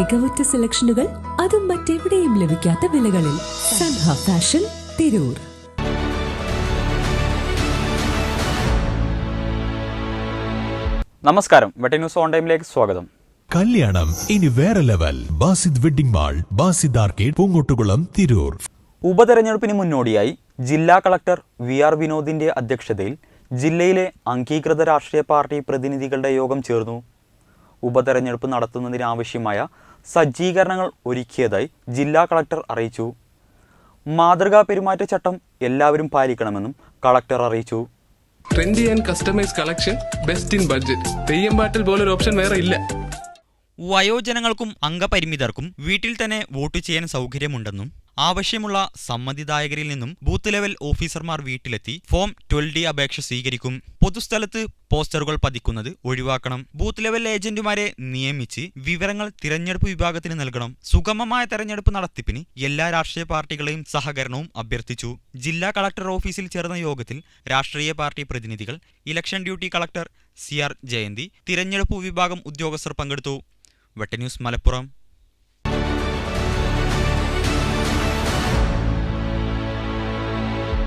മികവുറ്റ സെലക്ഷനുകൾ അതും മറ്റെവിടെയും ലഭിക്കാത്ത വിലകളിൽ സൻഹ ഫാഷൻ തിരൂർ. നമസ്കാരം. വെട്ടി ന്യൂസ് ഓൺ ടൈമിലേക്ക് സ്വാഗതം. കല്യാണം ഇനി വേറെ level. Basith wedding mall Basith arcade Poongottukulam Tirur. ഉപതെരഞ്ഞെടുപ്പിന് മുന്നോടിയായി. ജില്ലാ കളക്ടർ വി ആർ വിനോദിന്റെ അധ്യക്ഷതയിൽ ജില്ലയിലെ അംഗീകൃത രാഷ്ട്രീയ പാർട്ടി പ്രതിനിധികളുടെ യോഗം ചേർന്നു. ഉപതെരഞ്ഞെടുപ്പ് നടത്തുന്നതിനാവശ്യമായ സജ്ജീകരണങ്ങൾ ഒരുക്കിയതായി ജില്ലാ കളക്ടർ അറിയിച്ചു. മാതൃകാ പെരുമാറ്റച്ചട്ടം എല്ലാവരും പാലിക്കണമെന്നും കളക്ടർ അറിയിച്ചു. Trendy and customise collection best in budget പോലൊരു ഓപ്ഷൻ വേറെ ഇല്ല. വയോജനങ്ങൾക്കും അംഗപരിമിതർക്കും വീട്ടിൽ തന്നെ വോട്ട് ചെയ്യാൻ സൗകര്യമുണ്ടെന്നും ആവശ്യമുള്ള സമ്മതിദായകരിൽ നിന്നും ബൂത്ത് ലെവൽ ഓഫീസർമാർ വീട്ടിലെത്തി ഫോം ട്വൽവ് ഡി അപേക്ഷ സ്വീകരിക്കും. പൊതുസ്ഥലത്ത് പോസ്റ്ററുകൾ പതിക്കുന്നത് ഒഴിവാക്കണം. ബൂത്ത് ലെവൽ ഏജന്റുമാരെ നിയമിച്ച് വിവരങ്ങൾ തിരഞ്ഞെടുപ്പ് വിഭാഗത്തിന് നൽകണം. സുഗമമായ തെരഞ്ഞെടുപ്പ് നടത്തിപ്പിന് എല്ലാ രാഷ്ട്രീയ പാർട്ടികളെയും സഹകരണവും അഭ്യർത്ഥിച്ചു. ജില്ലാ കളക്ടർ ഓഫീസിൽ ചേർന്ന യോഗത്തിൽ രാഷ്ട്രീയ പാർട്ടി പ്രതിനിധികൾ election duty collector C R Jayanthi തിരഞ്ഞെടുപ്പ് വിഭാഗം ഉദ്യോഗസ്ഥർ പങ്കെടുത്തു. വെട്ട ന്യൂസ് മലപ്പുറം.